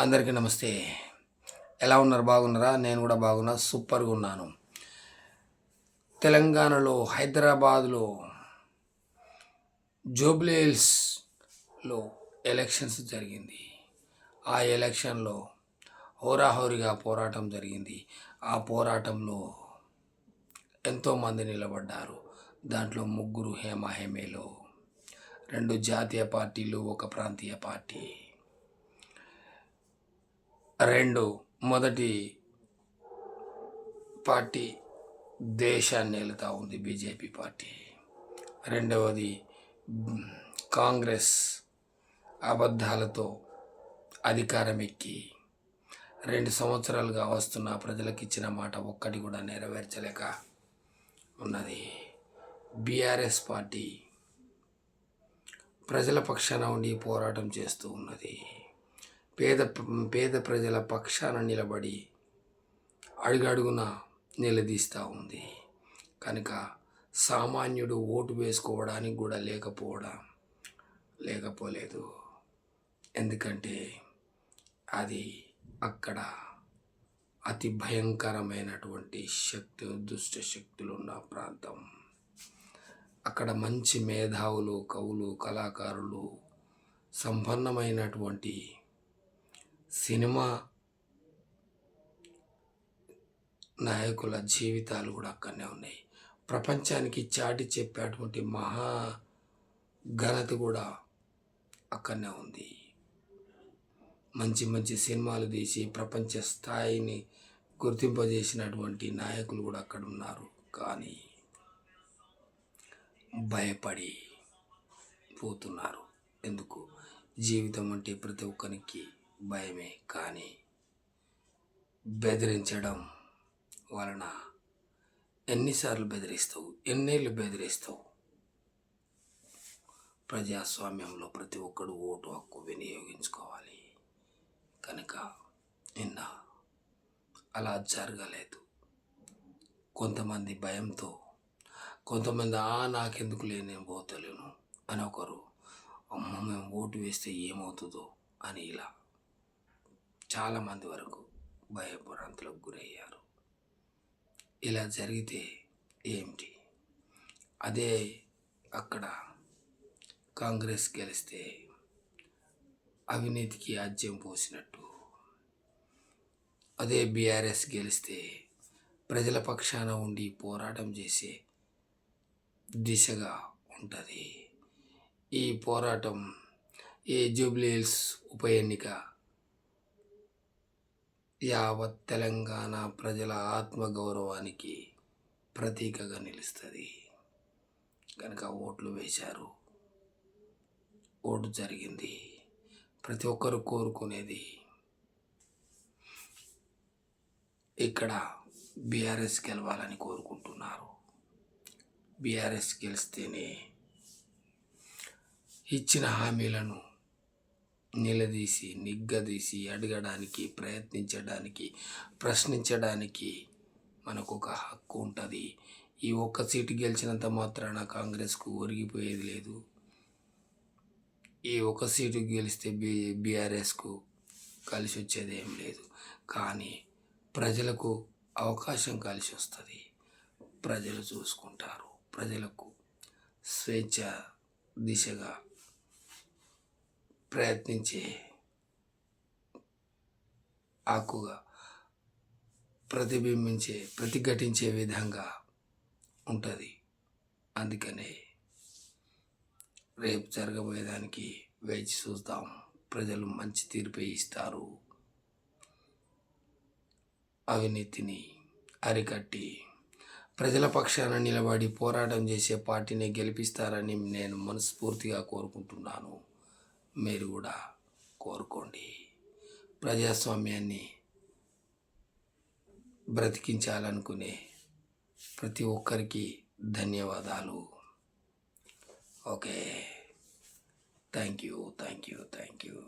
అందరికీ నమస్తే. ఎలా ఉన్నారు? బాగున్నారా? నేను కూడా బాగున్నా. సూపర్గా ఉన్నాను. తెలంగాణలో హైదరాబాద్లో జూబ్లీహిల్స్లో ఎలక్షన్స్ జరిగింది. ఆ ఎలక్షన్లో హోరాహోరీగా పోరాటం జరిగింది. ఆ పోరాటంలో ఎంతోమంది నిలబడ్డారు. దాంట్లో ముగ్గురు హేమాహేమేలో రెండు జాతీయ పార్టీలు ఒక ప్రాంతీయ పార్టీ. రెండు. మొదటి పార్టీ దేశాన్ని వెళుతూ ఉంది బీజేపీ పార్టీ. రెండవది కాంగ్రెస్ అబద్ధాలతో అధికారం ఎక్కి రెండు సంవత్సరాలుగా వస్తున్న ప్రజలకు ఇచ్చిన మాట ఒక్కటి కూడా నెరవేర్చలేక ఉన్నది. బీఆర్ఎస్ పార్టీ ప్రజల పక్షాన ఉండి పోరాటం చేస్తూ ఉన్నది. పేద పేద ప్రజల పక్షాన నిలబడి అడుగడుగున నిలదీస్తూ ఉంది. కనుక సామాన్యుడు ఓటు వేసుకోవడానికి కూడా లేకపోవడం లేకపోలేదు. ఎందుకంటే అది అక్కడ అతి భయంకరమైనటువంటి శక్తి దుష్ట శక్తులు ఉన్న ప్రాంతం. అక్కడ మంచి మేధావులు కవులు కళాకారులు సంపన్నమైనటువంటి సినిమా నాయకుల జీవితాలు కూడా అక్కడనే ఉన్నాయి. ప్రపంచానికి చాటి చెప్పేటువంటి మహా ఘనత కూడా అక్కడనే ఉంది. మంచి మంచి సినిమాలు తీసి ప్రపంచ స్థాయిని గుర్తింపజేసినటువంటి నాయకులు కూడా అక్కడ ఉన్నారు. కానీ భయపడి పోతున్నారు. ఎందుకు? జీవితం అంటే ప్రతి ఒక్కరికి భయమే కానీ బెదిరించడం వలన ఎన్నిసార్లు బెదిరిస్తావు? ఎన్నేళ్ళు బెదిరిస్తావు? ప్రజాస్వామ్యంలో ప్రతి ఒక్కడు ఓటు హక్కు వినియోగించుకోవాలి. కనుక నిన్న అలా జరగలేదు. కొంతమంది భయంతో కొంతమంది ఆ నాకెందుకు లేని నేను పోతలేను అని ఒకరు అమ్మ మేము ఓటు వేస్తే ఏమవుతుందో? అని ఇలా చాలామంది వరకు భయభ్రాంతులకు గురయ్యారు. ఇలా జరిగితే ఏమిటి? అదే అక్కడ కాంగ్రెస్ గెలిస్తే అవినీతికి ఆజ్యం పోసినట్టు. అదే బీఆర్ఎస్ గెలిస్తే ప్రజల పక్షాన ఉండి పోరాటం చేసే దిశగా ఉంటుంది. ఈ పోరాటం ఈ జూబ్లీహిల్స్ ఉప ఎన్నిక యావత్ తెలంగాణ ప్రజల ఆత్మగౌరవానికి ప్రతీకగా నిలుస్తుంది. కనుక ఓట్లు వేశారు. ఓటు జరిగింది. ప్రతి ఒక్కరు కోరుకునేది ఇక్కడ బీఆర్ఎస్ గెలవాలని కోరుకుంటున్నారు. బీఆర్ఎస్ గెలిస్తేనే ఇచ్చిన హామీలను నిలదీసి నిగ్గదీసి అడగడానికి ప్రయత్నించడానికి ప్రశ్నించడానికి మనకు ఒక హక్కు ఉంటుంది. ఈ ఒక్క సీటు గెలిచినంత మాత్రాన కాంగ్రెస్కు ఒరిగిపోయేది లేదు. ఈ ఒక సీటు గెలిస్తే బీ బీఆర్ఎస్కు కలిసి వచ్చేది ఏం లేదు. కానీ ప్రజలకు అవకాశం కలిసి వస్తుంది ప్రజలు చూసుకుంటారు. ప్రజలకు స్వేచ్ఛ దిశగా ప్రయత్నించే ఆకుగా ప్రతిబింబించే ప్రతిఘటించే విధంగా ఉంటుంది. అందుకనే రేపు జరగబోయేదానికి వేచి చూద్దాం. ప్రజలు మంచి తీర్పు ఇస్తారు. అవినీతిని అరికట్టి ప్రజల పక్షాన నిలబడి పోరాటం చేసే పార్టీని గెలిపిస్తారని నేను మనస్ఫూర్తిగా కోరుకుంటున్నాను. మీరు కూడా కోరుకోండి. ప్రజాస్వామ్యాన్ని బ్రతికించాలనుకునే ప్రతి ఒక్కరికి ధన్యవాదాలు. Okay. Thank you thank you thank you.